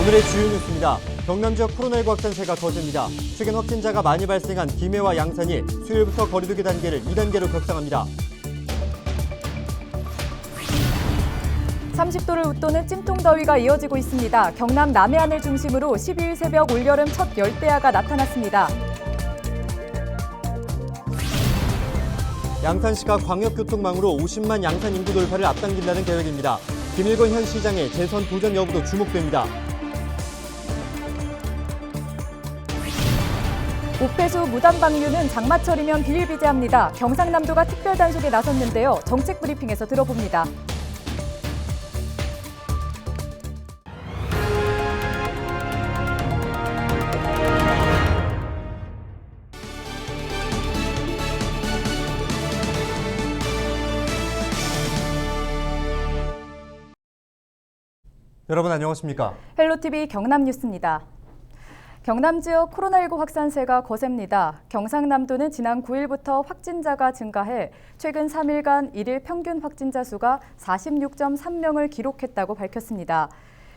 오늘의 주요 뉴스입니다. 경남 지역 코로나19 확산세가 거셉니다. 최근 확진자가 많이 발생한 김해와 양산이 수요일부터 거리두기 단계를 2단계로 격상합니다. 30도를 웃도는 찜통더위가 이어지고 있습니다. 경남 남해안을 중심으로 12일 새벽 올여름 첫 열대야가 나타났습니다. 양산시가 광역교통망으로 50만 양산 인구 돌파를 앞당긴다는 계획입니다. 김일건 현 시장의 재선 도전 여부도 주목됩니다. 오폐수 무단 방류는 장마철이면 비일비재합니다. 경상남도가 특별 단속에 나섰는데요. 정책 브리핑에서 들어봅니다. 여러분 안녕하십니까? 헬로티비 경남 뉴스입니다. 경남 지역 코로나19 확산세가 거셉니다. 경상남도는 지난 9일부터 확진자가 증가해 최근 3일간 일일 평균 확진자 수가 46.3명을 기록했다고 밝혔습니다.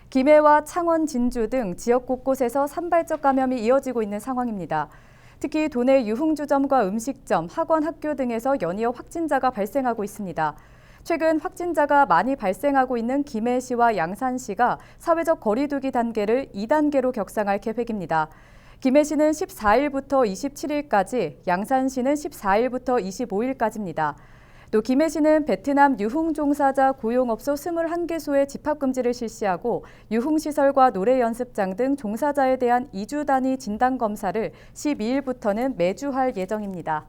김해와 창원, 진주 등 지역 곳곳에서 산발적 감염이 이어지고 있는 상황입니다. 특히 도내 유흥주점과 음식점, 학원, 학교 등에서 연이어 확진자가 발생하고 있습니다. 최근 확진자가 많이 발생하고 있는 김해시와 양산시가 사회적 거리두기 단계를 2단계로 격상할 계획입니다. 김해시는 14일부터 27일까지, 양산시는 14일부터 25일까지입니다. 또 김해시는 베트남 유흥 종사자 고용업소 21개소의 집합금지를 실시하고 유흥시설과 노래 연습장 등 종사자에 대한 2주 단위 진단 검사를 12일부터는 매주 할 예정입니다.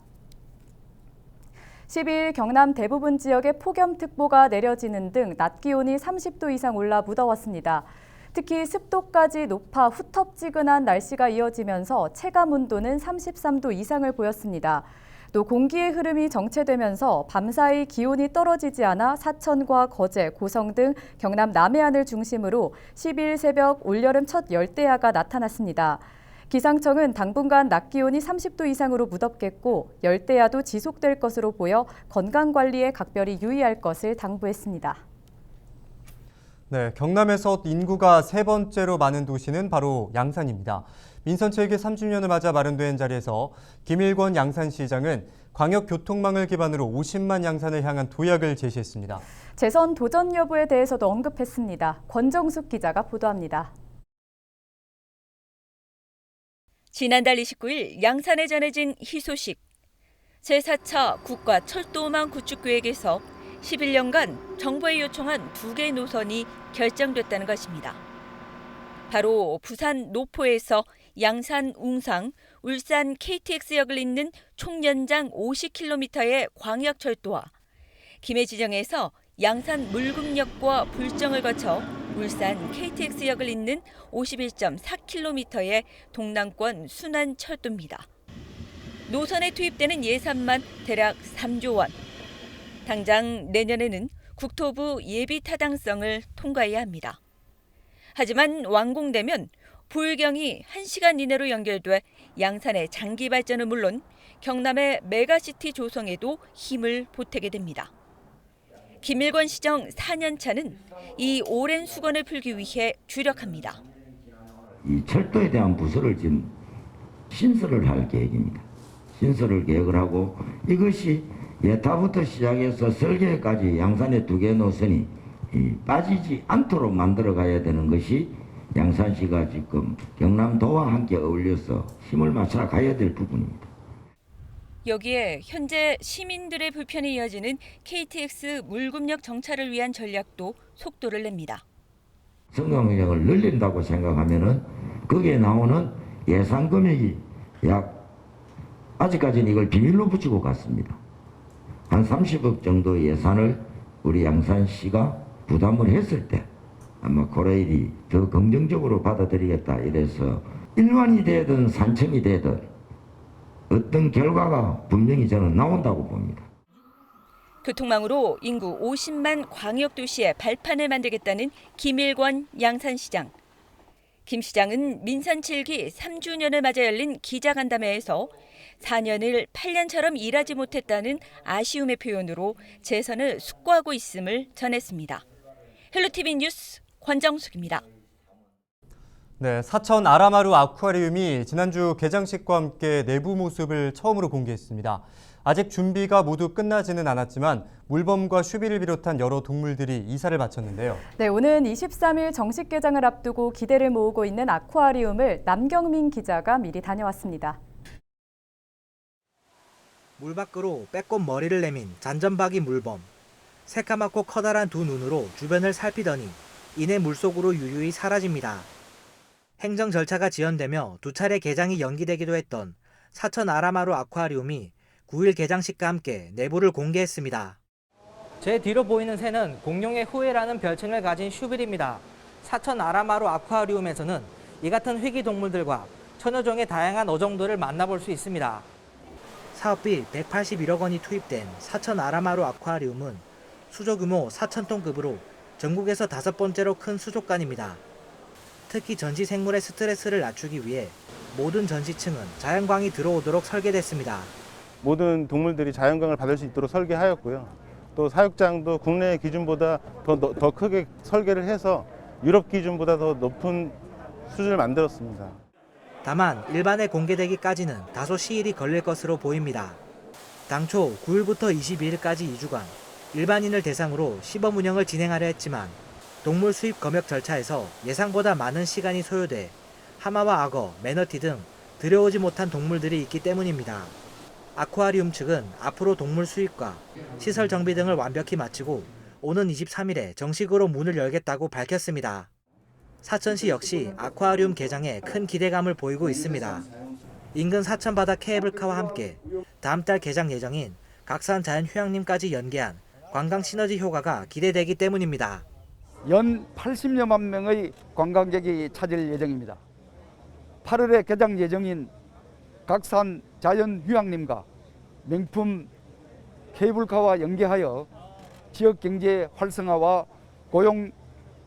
12일 경남 대부분 지역에 폭염특보가 내려지는 등 낮 기온이 30도 이상 올라 무더웠습니다. 특히 습도까지 높아 후텁지근한 날씨가 이어지면서 체감 온도는 33도 이상을 보였습니다. 또 공기의 흐름이 정체되면서 밤사이 기온이 떨어지지 않아 사천과 거제, 고성 등 경남 남해안을 중심으로 12일 새벽 올여름 첫 열대야가 나타났습니다. 기상청은 당분간 낮 기온이 30도 이상으로 무덥겠고 열대야도 지속될 것으로 보여 건강 관리에 각별히 유의할 것을 당부했습니다. 네, 경남에서 인구가 세 번째로 많은 도시는 바로 양산입니다. 민선 체육의 3주년을 맞아 마련된 자리에서 김일권 양산시장은 광역 교통망을 기반으로 50만 양산을 향한 도약을 제시했습니다. 재선 도전 여부에 대해서도 언급했습니다. 권정숙 기자가 보도합니다. 지난달 29일 양산에 전해진 희소식. 제4차 국가 철도망 구축 계획에서 11년간 정부에 요청한 두 개의 노선이 결정됐다는 것입니다. 바로 부산 노포에서 양산 웅상, 울산 KTX역을 잇는 총 연장 50km의 광역철도와 김해 지정에서 양산 물금역과 불정을 거쳐 울산 KTX역을 잇는 51.4km의 동남권 순환 철도입니다. 노선에 투입되는 예산만 대략 3조 원. 당장 내년에는 국토부 예비 타당성을 통과해야 합니다. 하지만 완공되면 불경이 1시간 이내로 연결돼 양산의 장기 발전은 물론 경남의 메가시티 조성에도 힘을 보태게 됩니다. 김일권 시정 4년 차는 이 오랜 수건을 풀기 위해 주력합니다. 이 철도에 대한 부서를 지금 신설을 할 계획입니다. 신설을 계획을 하고 이것이 예타부터 시작해서 설계까지 양산의 두 개 노선이 이 빠지지 않도록 만들어 가야 되는 것이 양산시가 지금 경남도와 함께 어울려서 힘을 맞춰 가야 될 부분입니다. 여기에 현재 시민들의 불편이 이어지는 KTX 물금역 정차를 위한 전략도 속도를 냅니다. 성공량을 늘린다고 생각하면은 거기에 나오는 예산 금액이 약 아직까지는 이걸 비밀로 붙이고 갔습니다. 한 30억 정도 예산을 우리 양산시가 부담을 했을 때 아마 코레일이 더 긍정적으로 받아들이겠다 이래서 일반이 되든 산청이 되든 어떤 결과가 분명히 저는 나온다고 봅니다. 교통망으로 인구 50만 광역도시의 발판을 만들겠다는 김일권 양산시장. 김 시장은 민선 7기 3주년을 맞아 열린 기자간담회에서 4년을 8년처럼 일하지 못했다는 아쉬움의 표현으로 재선을 숙고하고 있음을 전했습니다. 헬로티비 뉴스 권정숙입니다. 네, 사천 아라마루 아쿠아리움이 지난주 개장식과 함께 내부 모습을 처음으로 공개했습니다. 아직 준비가 모두 끝나지는 않았지만 물범과 슈비를 비롯한 여러 동물들이 이사를 마쳤는데요. 네, 오는 23일 정식 개장을 앞두고 기대를 모으고 있는 아쿠아리움을 남경민 기자가 미리 다녀왔습니다. 물 밖으로 빼꼼 머리를 내민 잔전박이 물범. 새까맣고 커다란 두 눈으로 주변을 살피더니 이내 물속으로 유유히 사라집니다. 행정 절차가 지연되며 두 차례 개장이 연기되기도 했던 사천 아라마루 아쿠아리움이 9일 개장식과 함께 내부를 공개했습니다. 제 뒤로 보이는 새는 공룡의 후예라는 별칭을 가진 슈빌입니다. 사천 아라마루 아쿠아리움에서는 이 같은 희귀 동물들과 천여 종의 다양한 어종들을 만나볼 수 있습니다. 사업비 181억 원이 투입된 사천 아라마루 아쿠아리움은 수조 규모 4천 톤급으로 전국에서 다섯 번째로 큰 수족관입니다. 특히 전시 생물의 스트레스를 낮추기 위해 모든 전시층은 자연광이 들어오도록 설계됐습니다. 모든 동물들이 자연광을 받을 수 있도록 설계하였고요. 또 사육장도 국내 기준보다 더, 더- 더 크게 설계를 해서 유럽 기준보다 더 높은 수준을 만들었습니다. 다만 일반에 공개되기까지는 다소 시일이 걸릴 것으로 보입니다. 당초 9일부터 22일까지 2주간 일반인을 대상으로 시범 운영을 진행하려 했지만 동물 수입 검역 절차에서 예상보다 많은 시간이 소요돼 하마와 악어, 매너티 등 들여오지 못한 동물들이 있기 때문입니다. 아쿠아리움 측은 앞으로 동물 수입과 시설 정비 등을 완벽히 마치고 오는 23일에 정식으로 문을 열겠다고 밝혔습니다. 사천시 역시 아쿠아리움 개장에 큰 기대감을 보이고 있습니다. 인근 사천 바다 케이블카와 함께 다음 달 개장 예정인 각산 자연 휴양림까지 연계한 관광 시너지 효과가 기대되기 때문입니다. 연 80여만 명의 관광객이 찾을 예정입니다. 8월에 개장 예정인 각산 자연휴양림과 명품 케이블카와 연계하여 지역 경제 활성화와 고용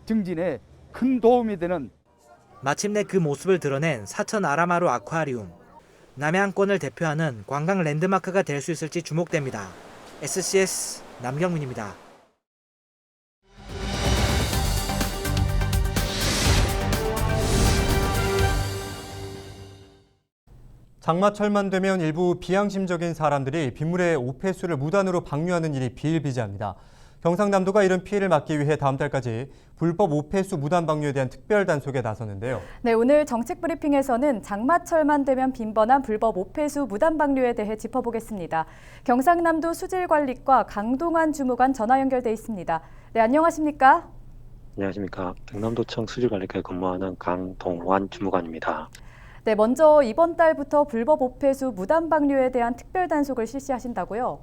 증진에 큰 도움이 되는 마침내 그 모습을 드러낸 사천 아라마루 아쿠아리움. 남해안권을 대표하는 관광 랜드마크가 될 수 있을지 주목됩니다. SCS 남경민입니다. 장마철만 되면 일부 비양심적인 사람들이 빗물에 오폐수를 무단으로 방류하는 일이 비일비재합니다. 경상남도가 이런 피해를 막기 위해 다음 달까지 불법 오폐수 무단 방류에 대한 특별 단속에 나서는데요. 네, 오늘 정책 브리핑에서는 장마철만 되면 빈번한 불법 오폐수 무단 방류에 대해 짚어보겠습니다. 경상남도 수질관리과 강동환 주무관 전화 연결돼 있습니다. 네, 안녕하십니까? 안녕하십니까. 경남도청 수질관리과에 근무하는 강동환 주무관입니다. 네, 먼저 이번 달부터 불법 오폐수 무단 방류에 대한 특별 단속을 실시하신다고요?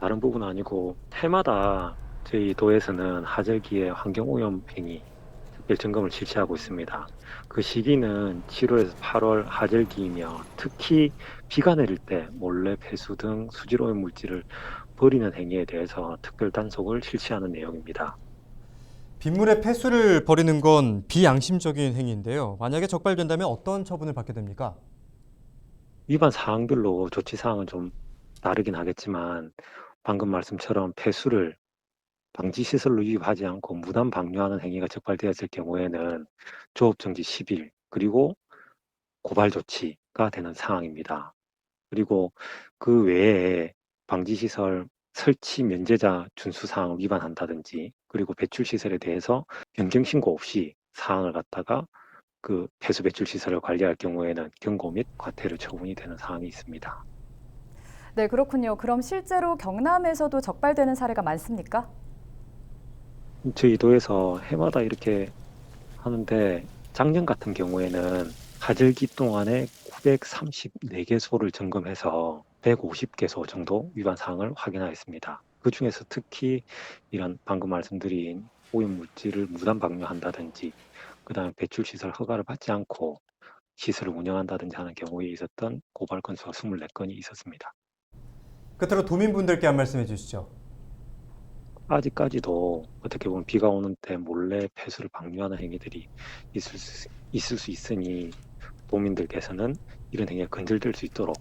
다른 부분은 아니고 해마다 저희 도에서는 하절기에 환경오염 행위 특별 점검을 실시하고 있습니다. 그 시기는 7월에서 8월 하절기이며 특히 비가 내릴 때 몰래 폐수 등 수질 오염 물질을 버리는 행위에 대해서 특별 단속을 실시하는 내용입니다. 빗물에 폐수를 버리는 건 비양심적인 행위인데요. 만약에 적발된다면 어떤 처분을 받게 됩니까? 위반 사항별로 조치 사항은 좀 다르긴 하겠지만 방금 말씀처럼 폐수를 방지 시설로 유입하지 않고 무단 방류하는 행위가 적발되었을 경우에는 조업 정지 10일 그리고 고발 조치가 되는 상황입니다. 그리고 그 외에 방지 시설 설치 면제자 준수 사항을 위반한다든지 그리고 배출 시설에 대해서 변경 신고 없이 사항을 갖다가 그 폐수 배출 시설을 관리할 경우에는 경고 및 과태료 처분이 되는 사항이 있습니다. 네, 그렇군요. 그럼 실제로 경남에서도 적발되는 사례가 많습니까? 저희 도에서 해마다 이렇게 하는데 작년 같은 경우에는 하절기 동안에 934개소를 점검해서 150개소 정도 위반 사항을 확인하였습니다. 그 중에서 특히 이런 방금 말씀드린 오염 물질을 무단 방류한다든지 그다음에 배출 시설 허가를 받지 않고 시설을 운영한다든지 하는 경우에 있었던 고발 건수가 24건이 있었습니다. 끝으로 도민분들께 한 말씀 해 주시죠. 아직까지도 어떻게 보면 비가 오는 때 몰래 폐수를 방류하는 행위들이 있을 수, 있을 수 있으니 도민들께서는 이런 행위가 근절될 수 있도록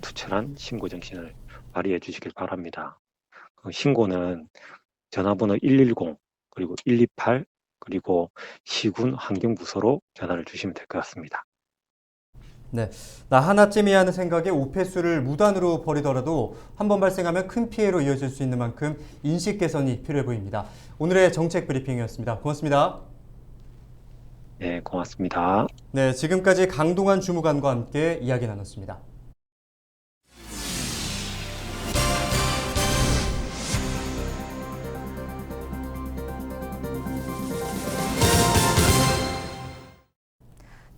투철한 신고 정신을 발휘해 주시길 바랍니다. 그 신고는 전화번호 110 그리고 128 그리고 시군 환경부서로 전화를 주시면 될 것 같습니다. 네, 나 하나쯤이야 하는 생각에 오폐수를 무단으로 버리더라도 한 번 발생하면 큰 피해로 이어질 수 있는 만큼 인식 개선이 필요해 보입니다. 오늘의 정책 브리핑이었습니다. 고맙습니다. 네, 고맙습니다. 네, 지금까지 강동환 주무관과 함께 이야기 나눴습니다.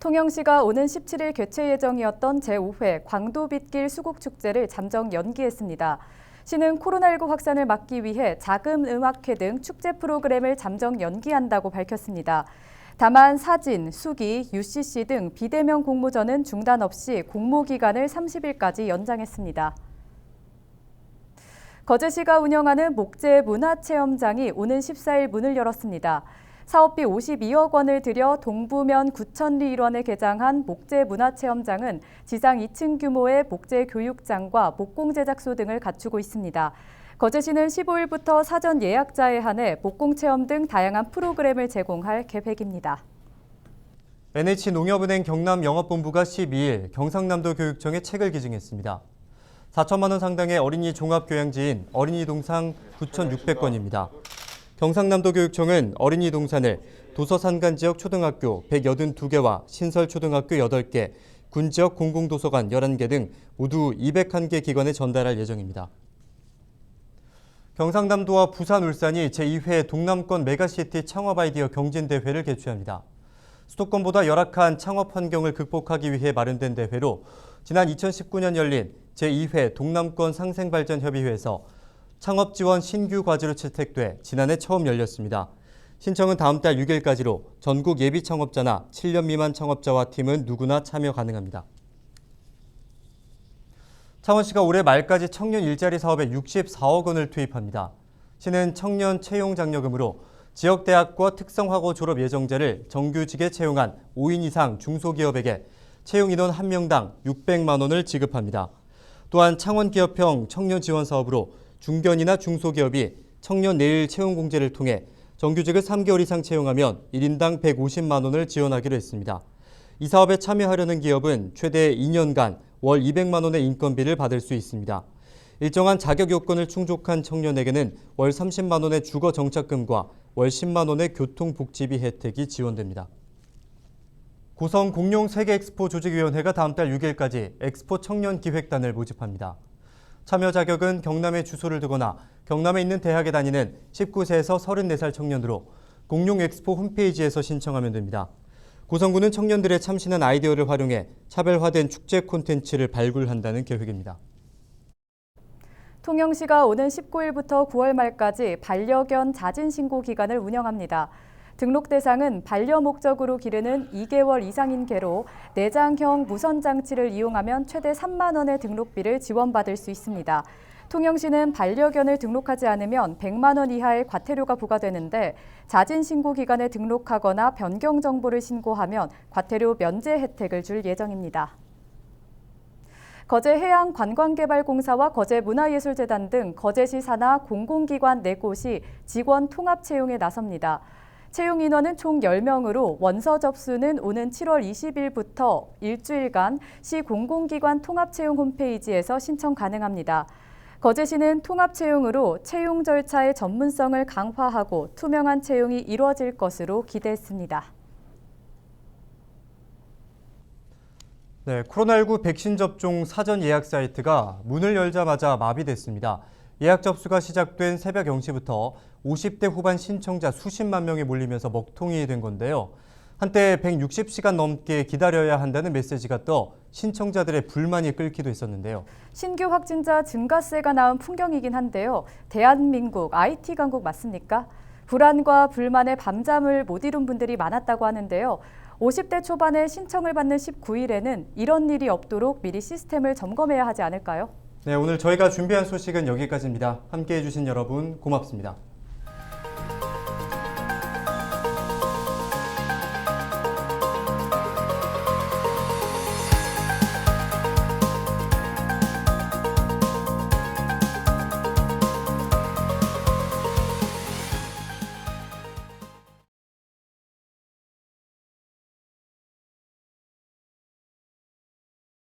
통영시가 오는 17일 개최 예정이었던 제5회 광도빗길 수국축제를 잠정 연기했습니다. 시는 코로나19 확산을 막기 위해 자금 음악회 등 축제 프로그램을 잠정 연기한다고 밝혔습니다. 다만 사진, 수기, UCC 등 비대면 공모전은 중단 없이 공모 기간을 30일까지 연장했습니다. 거제시가 운영하는 목재 문화체험장이 오는 14일 문을 열었습니다. 사업비 52억 원을 들여 동부면 구천리 일원에 개장한 목재 문화체험장은 지상 2층 규모의 목재 교육장과 목공 제작소 등을 갖추고 있습니다. 거제시는 15일부터 사전 예약자에 한해 목공 체험 등 다양한 프로그램을 제공할 계획입니다. NH농협은행 경남 영업본부가 12일 경상남도 교육청에 책을 기증했습니다. 4천만 원 상당의 어린이 종합교양지인 어린이 동상 9,600건입니다. 경상남도 교육청은 어린이 동산을 도서 산간 지역 초등학교 182개와 신설 초등학교 8개, 군 지역 공공도서관 11개 등 모두 201개 기관에 전달할 예정입니다. 경상남도와 부산, 울산이 제2회 동남권 메가시티 창업 아이디어 경진대회를 개최합니다. 수도권보다 열악한 창업 환경을 극복하기 위해 마련된 대회로 지난 2019년 열린 제2회 동남권 상생발전협의회에서 창업 지원 신규 과제로 채택돼 지난해 처음 열렸습니다. 신청은 다음 달 6일까지로 전국 예비 창업자나 7년 미만 창업자와 팀은 누구나 참여 가능합니다. 창원시가 올해 말까지 청년 일자리 사업에 64억 원을 투입합니다. 시는 청년 채용 장려금으로 지역 대학과 특성화고 졸업 예정자를 정규직에 채용한 5인 이상 중소기업에게 채용 인원 1명당 600만 원을 지급합니다. 또한 창원기업형 청년 지원 사업으로 중견이나 중소기업이 청년 내일 채용 공제를 통해 정규직을 3개월 이상 채용하면 1인당 150만 원을 지원하기로 했습니다. 이 사업에 참여하려는 기업은 최대 2년간 월 200만 원의 인건비를 받을 수 있습니다. 일정한 자격 요건을 충족한 청년에게는 월 30만 원의 주거 정착금과 월 10만 원의 교통복지비 혜택이 지원됩니다. 고성 공룡 세계 엑스포 조직위원회가 다음 달 6일까지 엑스포 청년 기획단을 모집합니다. 참여 자격은 경남에 주소를 두거나 경남에 있는 대학에 다니는 19세에서 34살 청년으로 공룡 엑스포 홈페이지에서 신청하면 됩니다. 고성군은 청년들의 참신한 아이디어를 활용해 차별화된 축제 콘텐츠를 발굴한다는 계획입니다. 통영시가 오는 19일부터 9월 말까지 반려견 자진 신고 기간을 운영합니다. 등록 대상은 반려 목적으로 기르는 2개월 이상인 개로 내장형 무선 장치를 이용하면 최대 3만 원의 등록비를 지원받을 수 있습니다. 통영시는 반려견을 등록하지 않으면 100만 원 이하의 과태료가 부과되는데 자진 신고 기간에 등록하거나 변경 정보를 신고하면 과태료 면제 혜택을 줄 예정입니다. 거제 해양관광개발공사와 거제문화예술재단 등 거제시 산하 공공기관 4곳이 직원 통합 채용에 나섭니다. 채용 인원은 총 10명으로 원서 접수는 오는 7월 20일부터 일주일간 시 공공기관 통합 채용 홈페이지에서 신청 가능합니다. 거제시는 통합 채용으로 채용 절차의 전문성을 강화하고 투명한 채용이 이루어질 것으로 기대했습니다. 네, 코로나19 백신 접종 사전 예약 사이트가 문을 열자마자 마비됐습니다. 예약 접수가 시작된 새벽 0시부터 50대 후반 신청자 수십만 명이 몰리면서 먹통이 된 건데요. 한때 160시간 넘게 기다려야 한다는 메시지가 떠 신청자들의 불만이 끓기도 했었는데요. 신규 확진자 증가세가 나온 풍경이긴 한데요. 대한민국 IT 강국 맞습니까? 불안과 불만에 밤잠을 못 이룬 분들이 많았다고 하는데요. 50대 초반에 신청을 받는 19일에는 이런 일이 없도록 미리 시스템을 점검해야 하지 않을까요? 네, 오늘 저희가 준비한 소식은 여기까지입니다. 함께 해주신 여러분 고맙습니다.